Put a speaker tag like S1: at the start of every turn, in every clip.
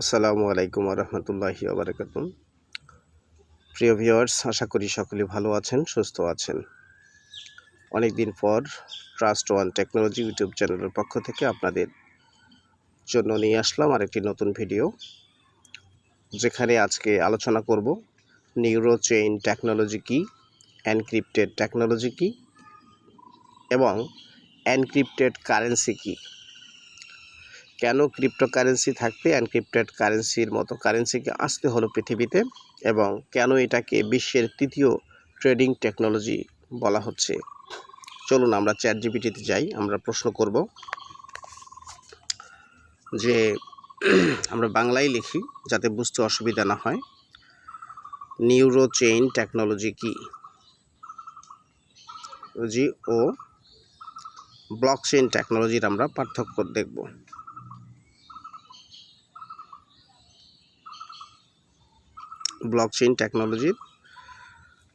S1: আসসালামু আলাইকুম রহমতুল্লাহি আবরকাত প্রিয় ভিউয়ার্স, আশা করি সকলে ভালো আছেন, সুস্থ আছেন। অনেক দিন পর ট্রাস্ট ওয়ান টেকনোলজি ইউটিউব চ্যানেলের পক্ষ থেকে আপনাদের জন্য নিয়ে আসলাম আরেকটি নতুন ভিডিও, যেখানে আজকে আলোচনা করব নিউরো চেইন টেকনোলজি কী এনক্রিপ্টেড টেকনোলজি কী এবং এনক্রিপ্টেড কারেন্সি কী। কেন ক্রিপ্টোকারেন্সি থাকবে এনক্রিপ্টেড কারেন্সির মতো কারেন্সিকে আসতে হলো পৃথিবীতে এবং কেন এটাকে বিশ্বের তৃতীয় ট্রেডিং টেকনোলজি বলা হচ্ছে? চলুন আমরা চ্যাট জিপিটিতে যাই, আমরা প্রশ্ন করব যে আমরা বাংলায় লিখি যাতে বুঝতে অসুবিধা না হয়। নিউরো চেইন টেকনোলজি কি? জি ও ব্লক চেইন টেকনোলজির আমরা পার্থক্য দেখব। ব্লকচেইন টেকনোলজির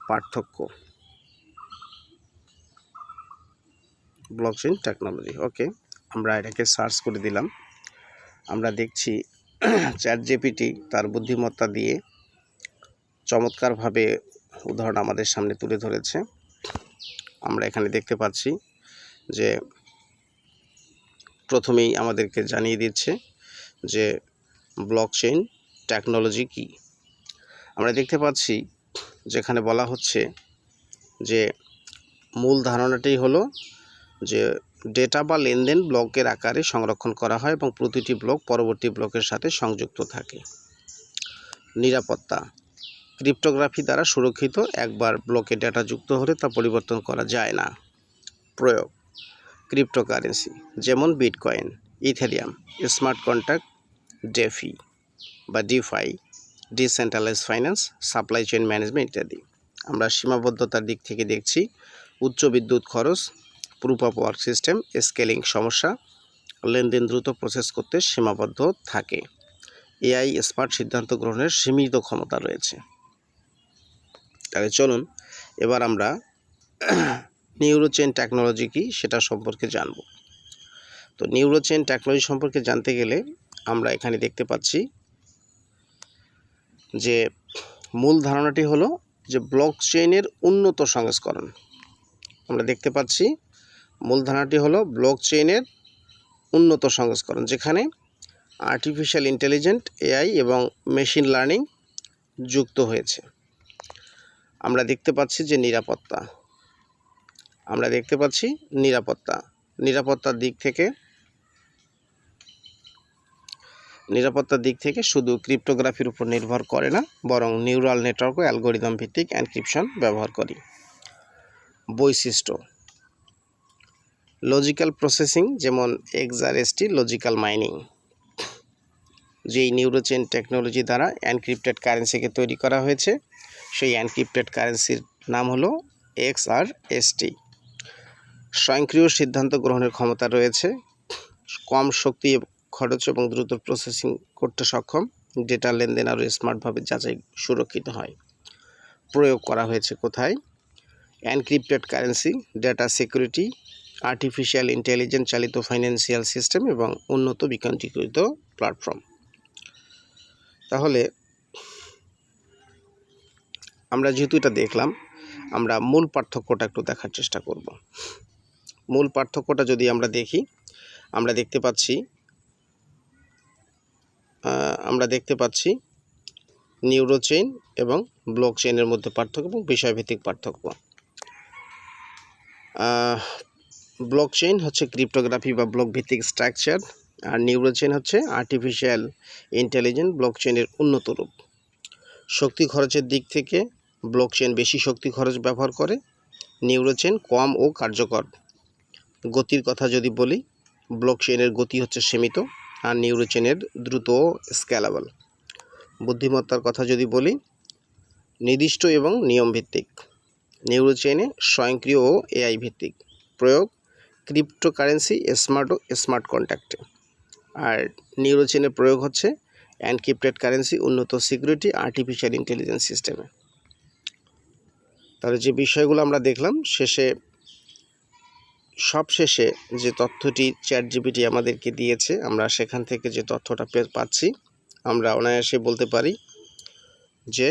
S1: পার্থক্য। ব্লকচেইন টেকনোলজি ওকে আমরা এটাকে সার্চ করে দিলাম। আমরা দেখছি চ্যাট জিপিটি তার বুদ্ধিমত্তা দিয়ে চমৎকারভাবে উদাহরণ আমাদের সামনে তুলে ধরেছে। আমরা এখানে দেখতে পাচ্ছি যে প্রথমেই আমাদেরকে জানিয়ে দিচ্ছে যে ব্লকচেইন টেকনোলজি কী। আমরা দেখতে পাচ্ছি যেখানে বলা হচ্ছে যে মূল ধারণাটি হলো যে ডেটা বা লেনদেন ব্লকের আকারে সংরক্ষণ করা হয় এবং প্রতিটি ব্লক পরবর্তী ব্লকের সাথে সংযুক্ত থাকে। নিরাপত্তা। ক্রিপ্টোগ্রাফি দ্বারা সুরক্ষিত একবার ব্লকে ডেটা যুক্ত হলে তা পরিবর্তন করা যায় না। প্রয়োগ। ক্রিপ্টোকারেন্সি, যেমন bitcoin, Ethereum, smart contract DeFi বা DeFi decentralize finance supply chain management ইত্যাদি। আমরা সীমাবদ্ধতার দিক থেকে দেখছি, উচ্চ বিদ্যুৎ খরচ proof of work system scaling সমস্যা, লেনদেন দ্রুত প্রসেস করতে সীমাবদ্ধ থাকে। এআই স্মার্ট সিদ্ধান্ত গ্রহণের সীমিত ক্ষমতা রয়েছে। তাহলে চলুন, এবার আমরা নিউরোচেন টেকনোলজি কি সেটা সম্পর্কে জানব। তো নিউরোচেন টেকনোলজি সম্পর্কে জানতে গেলে আমরা এখানে দেখতে পাচ্ছি যে মূল ধারণাটি হলো যে ব্লক চেইনের উন্নত সংস্করণ। আমরা দেখতে পাচ্ছি মূল ধারণাটি হলো ব্লক চেইনের উন্নত সংস্করণ, যেখানে আর্টিফিশিয়াল ইন্টেলিজেন্ট এআই এবং মেশিন লার্নিং যুক্ত হয়েছে। আমরা দেখতে পাচ্ছি যে নিরাপত্তা। আমরা দেখতে পাচ্ছি নিরাপত্তা। নিরাপত্তার দিক থেকে নিরাপত্তার দিক থেকে শুধু ক্রিপ্টোগ্রাফির উপর নির্ভর করে না, বরং নিউরাল নেটওয়ার্ক ও অ্যালগোরিদম ভিত্তিক এনক্রিপশন ব্যবহার করি। বৈশিষ্ট্য, লজিক্যাল প্রসেসিং যেমন এক্সআরএসটি লজিক্যাল মাইনিং, যেই নিউরোচেন টেকনোলজি দ্বারা এনক্রিপ্টেড কারেন্সিকে তৈরি করা হয়েছে, সেই এনক্রিপ্টেড কারেন্সির নাম হলো এক্স আর এসটি স্বয়ংক্রিয় সিদ্ধান্ত গ্রহণের ক্ষমতা রয়েছে, কম শক্তি খরচ এবং দ্রুত প্রসেসিং করতে সক্ষম। ডেটা লেনদেন আরও স্মার্টভাবে যাচাই সুরক্ষিত হয়। প্রয়োগ করা হয়েছে কোথায়? Encrypted currency data security artificial intelligence চালিত ফাইন্যান্সিয়াল সিস্টেম এবং উন্নত বিকেন্দ্রীকৃত প্ল্যাটফর্ম তাহলে, আমরা যেহেতু এটা দেখলাম, আমরা মূল পার্থক্যটা একটু দেখার চেষ্টা করব। মূল পার্থক্যটা যদি আমরা দেখি, আমরা দেখতে পাচ্ছি আমরা দেখতে পাচ্ছি নিউরো চেইন এবং ব্লক চেইনের মধ্যে পার্থক্য এবং বিষয়ভিত্তিক পার্থক্য। ব্লক চেইন হচ্ছে ক্রিপ্টোগ্রাফি বা ব্লক ভিত্তিক স্ট্রাকচার আর নিউরো চেইন হচ্ছে আর্টিফিশিয়াল ইন্টেলিজেন্ট ব্লক চেইনের উন্নত রূপ। শক্তি খরচের দিক থেকে ব্লক চেইন বেশি শক্তি খরচ ব্যবহার করে নিউরো চেইন কম ও কার্যকর। গতির কথা যদি বলি ব্লক চেইনের গতি হচ্ছে সীমিত। আর নিউরোচেনের দ্রুত স্ক্যালাবল বুদ্ধিমত্তার কথা যদি বলি, নির্দিষ্ট এবং নিয়মভিত্তিক। নিউরোচেনে স্বয়ংক্রিয় ও এআই ভিত্তিক প্রয়োগ, ক্রিপ্টোকারেন্সি, স্মার্ট ও স্মার্ট কন্ট্যাক্টে। আর নিউরোচেনের প্রয়োগ হচ্ছে এনক্রিপ্টেড কারেন্সি, উন্নত সিকিউরিটি, আর্টিফিশিয়াল ইন্টেলিজেন্স সিস্টেমে। তাহলে যে বিষয়গুলো আমরা দেখলাম, শেষে সবশেষে যে তথ্যটি চ্যাট জিপিটি আমাদেরকে দিয়েছে, আমরা সেখান থেকে যে তথ্যটা পাচ্ছি, আমরা অনায়াসে বলতে পারি যে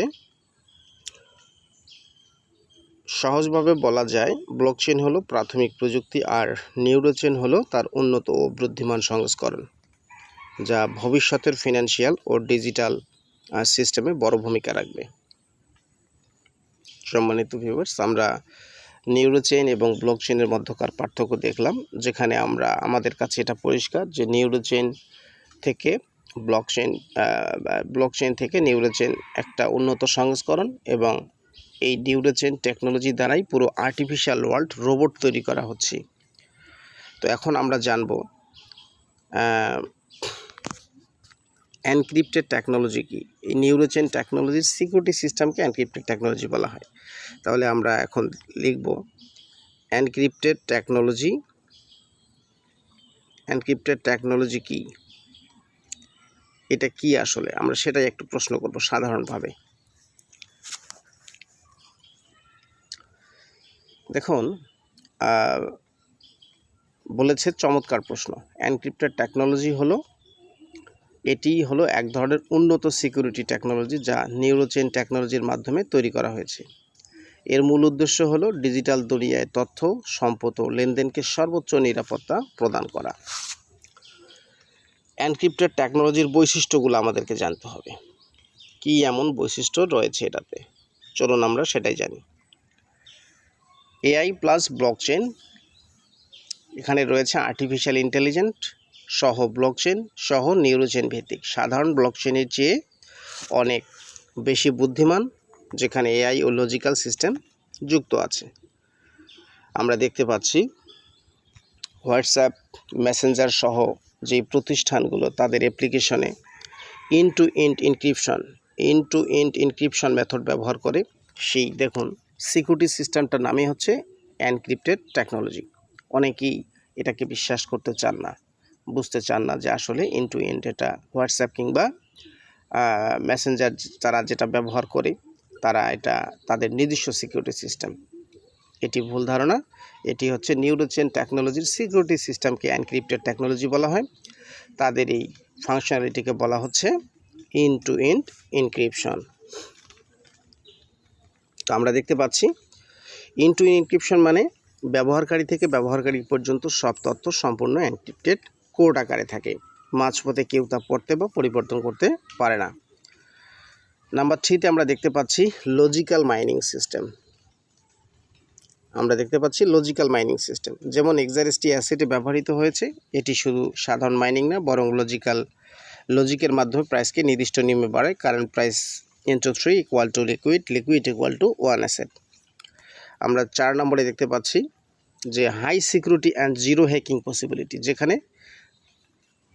S1: সহজভাবে বলা যায় ব্লকচেন হলো প্রাথমিক প্রযুক্তি আর নিউরোচেন হলো তার উন্নত ও বুদ্ধিমান সংস্করণ, যা ভবিষ্যতের ফিনান্সিয়াল ও ডিজিটাল সিস্টেমে বড় ভূমিকা রাখবে। সম্মানিত ভিউয়ার্স আমরা নিউরোচেন এবং ব্লকচেনের মধ্যকার পার্থক্য দেখলাম, যেখানে আমরা, আমাদের কাছে এটা পরিষ্কার যে নিউরোচেন থেকে ব্লকচেন ব্লকচেন থেকে নিউরোচেন একটা উন্নত সংস্করণ এবং এই নিউরোচেন টেকনোলজি দ্বারাই পুরো আর্টিফিশিয়াল ওয়ার্ল্ড রোবট তৈরি করা হচ্ছে। তো এখন আমরা জানব এনক্রিপ্টেড টেকনোলজি কি? এই নিউরোচেন টেকনোলজির সিকিউরিটি সিস্টেমকে এনক্রিপ্টেড টেকনোলজি বলা হয়। তাহলে আমরা এখন লিখব এনক্রিপ্টেড টেকনোলজি এনক্রিপ্টেড টেকনোলজি কি? এটা কি আসলে? আমরা সেটাই একটু প্রশ্ন করব সাধারণভাবে। দেখুন বলেছে চমৎকার প্রশ্ন। এনক্রিপ্টেড টেকনোলজি হলো, এটি হলো এক ধরনের উন্নত সিকিউরিটি টেকনোলজি যা নিউরোচেন টেকনোলজির মাধ্যমে তৈরি করা হয়েছে। এর মূল উদ্দেশ্য হলো ডিজিটাল দুনিয়ায় তথ্য, সম্পদ ও লেনদেনকে সর্বোচ্চ নিরাপত্তা প্রদান করা। এনক্রিপ্টেড টেকনোলজির বৈশিষ্ট্যগুলো আমাদেরকে জানতে হবে। কি এমন বৈশিষ্ট্য রয়েছে এটাতে? চলুন আমরা সেটাই জানি। এআই প্লাস ব্লকচেন এখানে রয়েছে আর্টিফিশিয়াল ইন্টেলিজেন্ট সহ ব্লকচেন সহ নিউরোচেন ভিত্তিক। সাধারণ ব্লকচেনের চেয়ে অনেক বেশি বুদ্ধিমান যেখানে এআই ও লজিক্যাল সিস্টেম যুক্ত আছে। আমরা দেখতে পাচ্ছি হোয়াটসঅ্যাপ মেসেঞ্জার সহ যে প্রতিষ্ঠানগুলো, তাদের অ্যাপ্লিকেশনে end to end encryption end to end encryption method ব্যবহার করে সেই দেখুন সিকিউরিটি সিস্টেমটার নামই হচ্ছে এনক্রিপ্টেড টেকনোলজি অনেকেই এটাকে বিশ্বাস করতে চান না, বুঝতে চান না যে আসলে ইন টু ইন্ট এটা হোয়াটসঅ্যাপ কিংবা মেসেঞ্জার তারা যেটা ব্যবহার করে তারা এটা তাদের নিজস্ব সিকিউরিটি সিস্টেম এটি ভুল ধারণা। এটি হচ্ছে নিউরোচেন টেকনোলজির সিকিউরিটি সিস্টেমকে এনক্রিপ্টেড টেকনোলজি বলা হয়। তাদের এই ফাংশনালিটিকে বলা হচ্ছে ইন টু ইন্ট ইনক্রিপশন তো আমরা দেখতে পাচ্ছি ইন টু ইনক্রিপশন মানে ব্যবহারকারী থেকে ব্যবহারকারী পর্যন্ত সব তথ্য সম্পূর্ণ এনক্রিপ্টেড কোড আকারে থাকে। মাঝপথে কেউ তা পড়তে বা পরিবর্তন করতে পারে না। নাম্বার থ্রিতে আমরা দেখতে পাচ্ছি লজিক্যাল মাইনিং সিস্টেম আমরা দেখতে পাচ্ছি লজিক্যাল মাইনিং সিস্টেম যেমন এক্সারেসটি অ্যাসেটে ব্যবহৃত হয়েছে, এটি শুধু সাধারণ মাইনিং না, বরং লজিক্যাল লজিকের মাধ্যমে প্রাইসকে নির্দিষ্ট নিয়মে বাড়ায়। Current price into three equal to liquid liquid equal to one asset আমরা চার নম্বরে দেখতে পাচ্ছি যে high security and zero hacking possibility যেখানে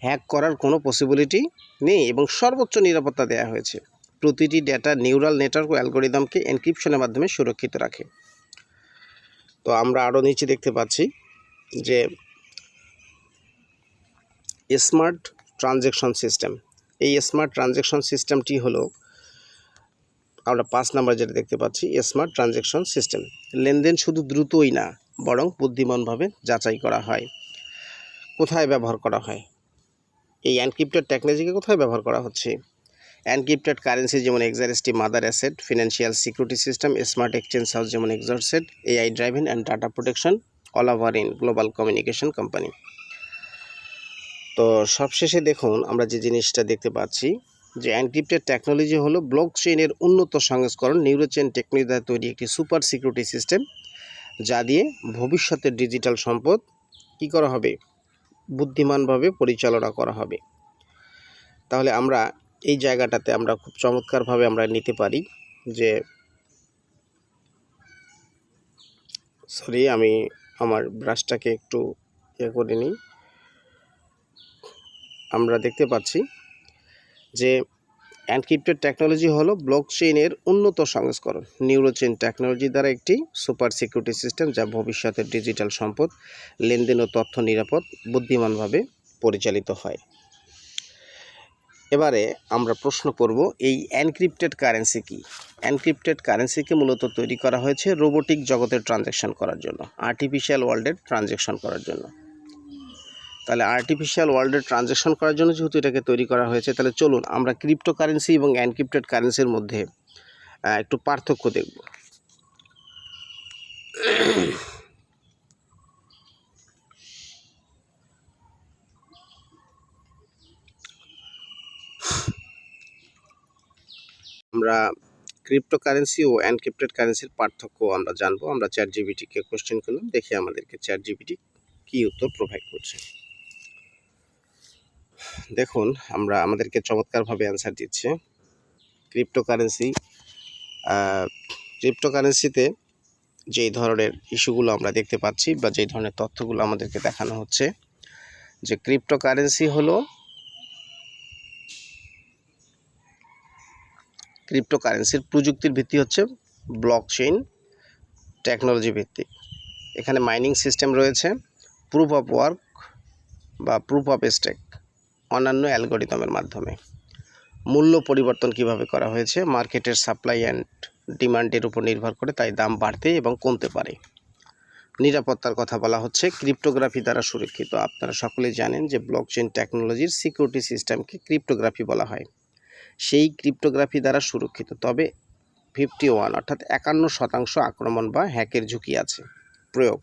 S1: হ্যাক করার কোনো পসিবিলিটি নেই এবং সর্বোচ্চ নিরাপত্তা দেওয়া হয়েছে। প্রতিটি ডেটা নিউরাল নেটওয়ার্ক অ্যালগোরিদমকে এনক্রিপশনের মাধ্যমে সুরক্ষিত রাখে। তো আমরা আরও নিচে দেখতে পাচ্ছি যে স্মার্ট ট্রানজেকশন সিস্টেম এই স্মার্ট ট্রানজেকশন সিস্টেমটি হলো আমরা পাঁচ নাম্বার যেটা দেখতে পাচ্ছি স্মার্ট ট্রানজেকশন সিস্টেম লেনদেন শুধু দ্রুতই না, বরং বুদ্ধিমানভাবে যাচাই করা হয়। কোথায় ব্যবহার করা হয়? এই এনক্রিপ্টেড টেকনোলজিকে কোথায় ব্যবহার করা হচ্ছে? এনক্রিপ্টেড কারেন্সি যেমন এক্সারেসটি mother asset financial security system smart exchange house যেমন এক্সরসেট AI driving and data protection all over in global communication company তো সবশেষে দেখুন, আমরা যে জিনিসটা দেখতে পাচ্ছি, যে এনক্রিপ্টেড টেকনোলজি হলো ব্লক চেইনের উন্নত সংস্করণ নিউরোচেন টেকনোলজি দ্বারা তৈরি একটি সুপার সিকিউরিটি সিস্টেম যা দিয়ে ভবিষ্যতের ডিজিটাল সম্পদ কী করা হবে? বুদ্ধিমানভাবে পরিচালনা করা হবে। তাহলে আমরা এই জায়গাটাতে আমরা খুব চমৎকারভাবে আমরা নিতে পারি যে সরি আমি আমার ব্রাশটাকে একটু ইয়ে করে নিই। আমরা দেখতে পাচ্ছি যে এনক্রিপ্টেড টেকনোলজি হলো ব্লক চেইনের উন্নত সংস্করণ। নিউরোচেন টেকনোলজি দ্বারা একটি সুপার সিকিউরিটি সিস্টেম যা ভবিষ্যতের ডিজিটাল সম্পদ, লেনদেন ও তথ্য নিরাপদ, বুদ্ধিমানভাবে পরিচালিত হয়। এবারে আমরা প্রশ্ন করব, এই এনক্রিপ্টেড কারেন্সি কি? এনক্রিপ্টেড কারেন্সিকে মূলত তৈরি করা হয়েছে রোবোটিক জগতের ট্রানজ্যাকশন করার জন্য আর্টিফিশিয়াল ওয়ার্ল্ডের ট্রানজ্যাকশন করার জন্য। তাহলে আর্টিফিশিয়াল ওয়ার্ল্ডের ট্রানজ্যাকশন করার জন্য যেহেতু এটাকে তৈরি করা হয়েছে, তাহলে চলুন আমরা ক্রিপ্টো কারেন্সি এবং এনক্রিপ্টেড কারেন্সির মধ্যে একটু পার্থক্য দেখব। আমরা ক্রিপ্টো কারেন্সি ও এনক্রিপ্টেড কারেন্সির পার্থক্য আমরা জানব। আমরা চ্যাট জিবিটিকে কোশ্চেন করলাম, দেখি আমাদেরকে চ্যাট জিবিটি কী উত্তর প্রোভাইড করছে। দেখুন, আমরা আমাদেরকে চমৎকারভাবে অ্যান্সার দিচ্ছে। ক্রিপ্টো কারেন্সি ক্রিপ্টো কারেন্সিতে যেই ধরনের ইস্যুগুলো আমরা দেখতে পাচ্ছি বা যেই ধরনের তথ্যগুলো আমাদেরকে দেখানো হচ্ছে, যে ক্রিপ্টো কারেন্সি হলো ক্রিপ্টো কারেন্সির প্রযুক্তির ভিত্তি হচ্ছে ব্লক চেইন টেকনোলজি ভিত্তিক। এখানে মাইনিং সিস্টেম রয়েছে প্রুফ অফ ওয়ার্ক বা প্রুফ অফ স্টেক অন্যান্য অ্যালগোরিদমের মাধ্যমে। মূল্য পরিবর্তন কীভাবে করা হয়েছে মার্কেটের সাপ্লাই অ্যান্ড ডিমান্ডের উপর নির্ভর করে তাই দাম বাড়তে এবং কমতে পারে। নিরাপত্তার কথা বলা হচ্ছে ক্রিপ্টোগ্রাফি দ্বারা সুরক্ষিত। আপনারা সকলেই জানেন যে ব্লকচেন টেকনোলজির সিকিউরিটি সিস্টেমকে ক্রিপ্টোগ্রাফি বলা হয়। সেই ক্রিপ্টোগ্রাফি দ্বারা সুরক্ষিত। তবে ফিফটি ওয়ান অর্থাৎ একান্ন শতাংশ আক্রমণ বা হ্যাকের ঝুঁকি আছে। প্রয়োগ।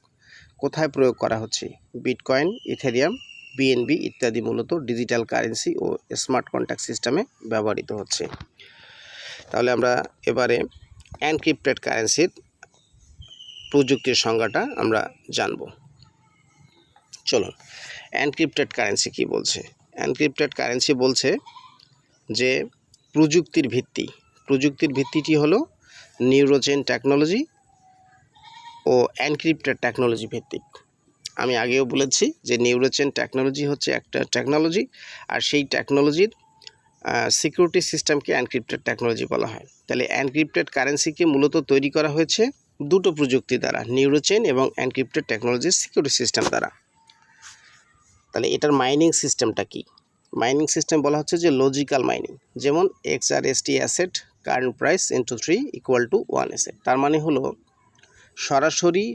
S1: কোথায় প্রয়োগ করা হচ্ছে? বিটকয়েন, ইথেরিয়াম, বিএনবি ইত্যাদি মূলত ডিজিটাল কারেন্সি ও স্মার্ট কন্ট্যাক্ট সিস্টেমে ব্যবহৃত হচ্ছে। তাহলে আমরা এবারে এনক্রিপ্টেড কারেন্সির প্রযুক্তির সংজ্ঞাটা আমরা জানব। চলুন, এনক্রিপ্টেড কারেন্সি কি বলছে? এনক্রিপ্টেড কারেন্সি বলছে যে প্রযুক্তির ভিত্তি। প্রযুক্তির ভিত্তিটি হলো নিউরোজেন টেকনোলজি ও এনক্রিপ্টেড টেকনোলজি ভিত্তিক। আমি আগেও বলেছি যে নিউরোচেন টেকনোলজি হচ্ছে একটা টেকনোলজি আর সেই টেকনোলজির সিকিউরিটি সিস্টেমকে এনক্রিপ্টেড টেকনোলজি বলা হয়। তাহলে এনক্রিপ্টেড কারেন্সিকে মূলত তৈরি করা হয়েছে দুটো প্রযুক্তি দ্বারা নিউরোচেন এবং এনক্রিপ্টেড টেকনোলজির সিকিউরিটি সিস্টেম দ্বারা। তাহলে এটার মাইনিং সিস্টেমটা কি? মাইনিং সিস্টেম বলা হচ্ছে যে লজিক্যাল মাইনিং। যেমন X R S T asset current price into three equal to one asset তার মানে হলো সরাসরি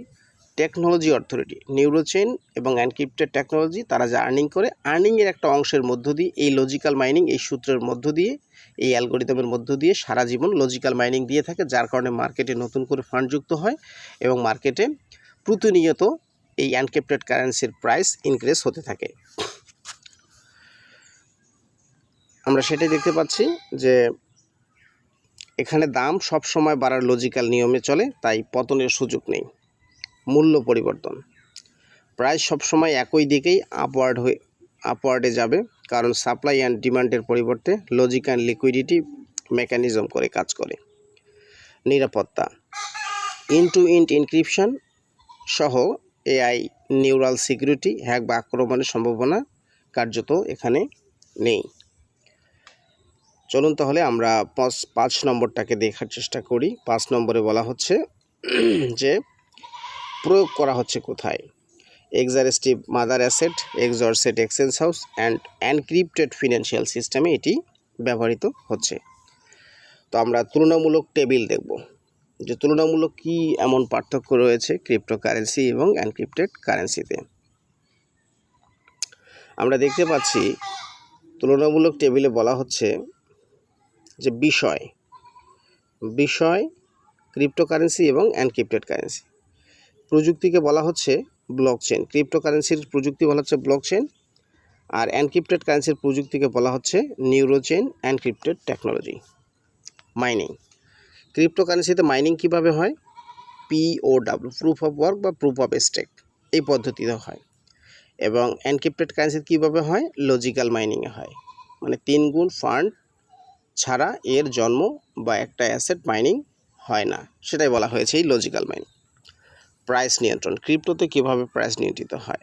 S1: টেকনোলজি অথরিটি নিউরোচেন এবং এনক্রিপ্টেড টেকনোলজি তারা যা আর্নিং করে আর্নিংয়ের একটা অংশের মধ্য দিয়ে এই লজিক্যাল মাইনিং এই সূত্রের মধ্য দিয়ে, এই অ্যালগোরিদমের মধ্য দিয়ে সারা জীবন লজিক্যাল মাইনিং দিয়ে থাকে, যার কারণে মার্কেটে নতুন করে ফান্ড যুক্ত হয় এবং মার্কেটে প্রতিনিয়ত এই এনক্রিপ্টেড কারেন্সির প্রাইস ইনক্রিজ হতে থাকে। আমরা সেটাই দেখতে পাচ্ছি যে এখানে দাম সব সময় বাড়ার লজিক্যাল নিয়মে চলে, তাই পতনের সুযোগ নেই। মূল্য পরিবর্তন। প্রাইস সবসময় একই দিকেই আপওয়ার্ড হয়ে আপওয়ার্ডে যাবে, কারণ সাপ্লাই অ্যান্ড ডিমান্ডের পরিবর্তে লজিক অ্যান্ড লিকুইডিটি মেকানিজম করে কাজ করে। নিরাপত্তা। ইন টু ইন্ট ইনক্রিপশন সহ এআই নিউরাল সিকিউরিটি হ্যাক বা আক্রমণের সম্ভাবনা কার্যত এখানে নেই। চলুন তাহলে আমরা পাঁচ পাঁচ নম্বরটাকে দেখার চেষ্টা করি। পাঁচ নম্বরে বলা হচ্ছে যে প্রয়োগ করা হচ্ছে কোথায়? XRST mother asset XRST exchange house and encrypted financial সিস্টেমে এটি ব্যবহৃত হচ্ছে। তো আমরা তুলনামূলক টেবিল দেখব। যে তুলনামূলক কি এমন পার্থক্য রয়েছে ক্রিপ্টোকারেন্সি এবং অ্যানক্রিপ্টেড কারেন্সিতে আমরা দেখতে পাচ্ছি, তুলনামূলক টেবিলে বলা হচ্ছে যে বিষয় বিষয় ক্রিপ্টোকারেন্সি এবং এনক্রিপ্টেড কারেন্সি প্রযুক্তিকে বলা হচ্ছে ব্লক ব্লকচেন ক্রিপ্টোকারেন্সির প্রযুক্তি বলা হচ্ছে ব্লকচেন আর এনক্রিপ্টেড কারেন্সির প্রযুক্তিকে বলা হচ্ছে নিউরোচেন এনক্রিপ্টেড টেকনোলজি মাইনিং ক্রিপ্টোকারেন্সিতে মাইনিং কীভাবে হয়? পিওডাব্লিউ প্রুফ অফ ওয়ার্ক বা প্রুফ অফ স্টেক এই পদ্ধতিতে হয়। এবং এনক্রিপ্টেড কারেন্সি কীভাবে হয়? লজিক্যাল মাইনিংয়ে হয়। মানে তিন গুণ ফান্ড ছাড়া এর জন্ম বা একটা অ্যাসেট মাইনিং হয় না। সেটাই বলা হয়েছে এই লজিক্যাল মাইনিং প্রাইস নিয়ন্ত্রণ ক্রিপ্টোতে কীভাবে প্রাইস নিয়ন্ত্রিত হয়?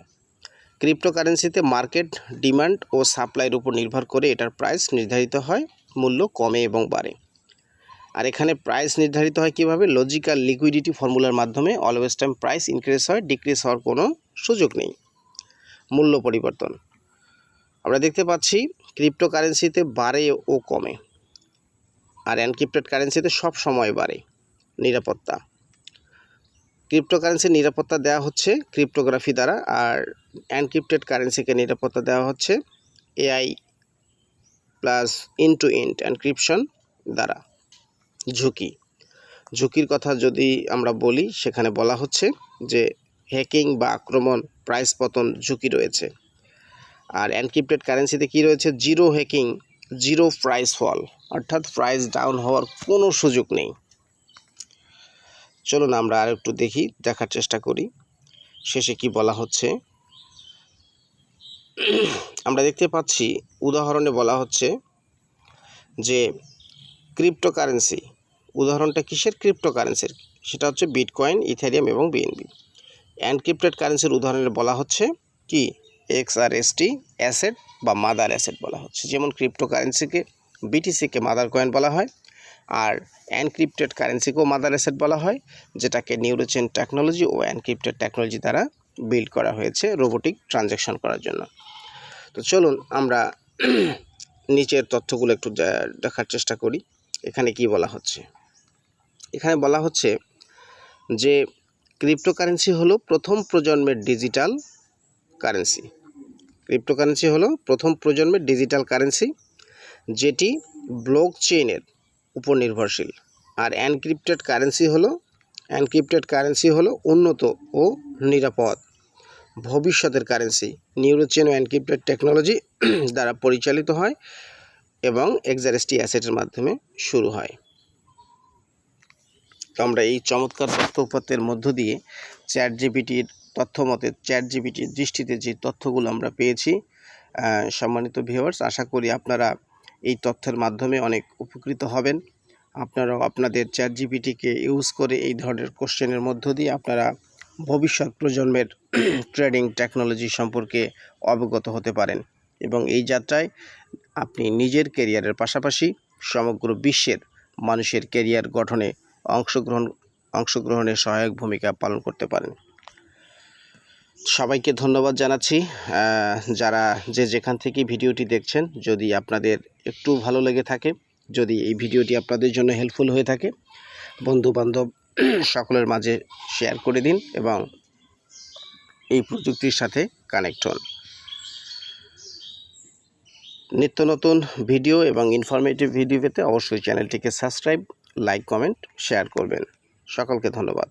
S1: ক্রিপ্টোকারেন্সিতে মার্কেট ডিমান্ড ও সাপ্লাইয়ের উপর নির্ভর করে এটার প্রাইস নির্ধারিত হয়, মূল্য কমে এবং বাড়ে। আর এখানে প্রাইস নির্ধারিত হয় কীভাবে? লজিক্যাল লিকুইডিটি ফর্মুলার মাধ্যমে অলওয়েজ টাইম প্রাইস ইনক্রিজ হয় ডিক্রিজ হওয়ার কোনো সুযোগ নেই। মূল্য পরিবর্তন। আমরা দেখতে পাচ্ছি ক্রিপ্টোকারেন্সিতে বাড়ে ও কমে। আর এনক্রিপ্টেড কারেন্সিতে সব সময় বাড়ে, নিরাপত্তা। ক্রিপ্টোকারেন্সির নিরাপত্তা দেওয়া হচ্ছে ক্রিপ্টোগ্রাফি দ্বারা, আর এনক্রিপ্টেড কারেন্সিকে নিরাপত্তা দেওয়া হচ্ছে AI plus end to end encryption দ্বারা। ঝুঁকি। ঝুঁকির কথা যদি আমরা বলি, সেখানে বলা হচ্ছে যে হ্যাকিং বা আক্রমণ প্রাইস পতন, ঝুঁকি রয়েছে। আর এনক্রিপ্টেড কারেন্সিতে কি রয়েছে? Zero hacking zero price fall অর্থাৎ প্রাইস ডাউন হওয়ার কোনো সুযোগ নেই। চলুন আমরা আর একটু দেখি, দেখার চেষ্টা করি। শেষে কি বলা হচ্ছে? আমরা দেখতে পাচ্ছি, উদাহরণে বলা হচ্ছে যে ক্রিপ্টোকারেন্সি উদাহরণটা কিসের ক্রিপ্টোকারেন্সির সেটা হচ্ছে বিটকয়েন ইথেরিয়াম এবং বিএনবি এনক্রিপ্টেড কারেন্সির উদাহরণে বলা হচ্ছে কি? X R S T asset বা মাদার অ্যাসেট বলা হচ্ছে। যেমন ক্রিপ্টোকারেন্সিকে বিটিসিকে মাদার কয়েন বলা হয় আর এনক্রিপ্টেড কারেন্সিকেও মাদার অ্যাসেট বলা হয়, যেটাকে নিউরোচেন টেকনোলজি ও এনক্রিপ্টেড টেকনোলজি দ্বারা বিল্ড করা হয়েছে রোবোটিক ট্রানজ্যাকশন করার জন্য। তো চলুন আমরা নিচের তথ্যগুলো একটু দেখার চেষ্টা করি, এখানে কি বলা হচ্ছে? এখানে বলা হচ্ছে যে ক্রিপ্টোকারেন্সি হলো প্রথম প্রজন্মের ডিজিটাল কারেন্সি ক্রিপ্টোকারেন্সি হলো প্রথম প্রজন্মের ডিজিটাল কারেন্সি যেটি ব্লক চেইনের উপর নির্ভরশীল। আর এনক্রিপ্টেড কারেন্সি হলো এনক্রিপ্টেড কারেন্সি হলো উন্নত ও নিরাপদ ভবিষ্যতের কারেন্সি নিউরোচেন ও এনক্রিপ্টেড টেকনোলজি দ্বারা পরিচালিত হয় এবং এক্সারেস্টি অ্যাসেটের মাধ্যমে শুরু হয়। তো আমরা এই চমৎকার তথ্য উপাত্তের মধ্য দিয়ে চ্যাট জিপিটির তথ্য মতে চ্যাট জিপিটির দৃষ্টিতে যে তথ্যগুলো আমরা পেয়েছি সম্মানিত ভিউয়ার্স আশা করি আপনারা এই তথ্যের মাধ্যমে অনেক উপকৃত হবেন। আপনারাও আপনাদের চ্যাট জিপিটিকে ইউজ করে এই ধরনের কোশ্চেনের মধ্য দিয়ে আপনারা ভবিষ্যৎ প্রজন্মের ট্রেডিং টেকনোলজি সম্পর্কে অবগত হতে পারেন এবং এই যাত্রায় আপনি নিজের কেরিয়ারের পাশাপাশি সমগ্র বিশ্বের মানুষের কেরিয়ার গঠনে অংশগ্রহণ, অংশগ্রহণে সহায়ক ভূমিকা পালন করতে পারেন। সবাইকে ধন্যবাদ জানাচ্ছি। যারা যে যেখান থেকে ভিডিওটি দেখছেন, যদি আপনাদের একটু ভালো লেগে থাকে, যদি এই ভিডিওটি আপনাদের জন্য হেল্পফুল হয়ে থাকে বন্ধু বান্ধব সকলের মাঝে শেয়ার করে দিন এবং এই প্রযুক্তির সাথে কানেক্ট হন। নিত্য নতুন ভিডিও এবং ইনফরমেটিভ ভিডিও পেতে অবশ্যই চ্যানেলটিকে সাবস্ক্রাইব লাইক কমেন্ট শেয়ার করবেন। সকলকে ধন্যবাদ।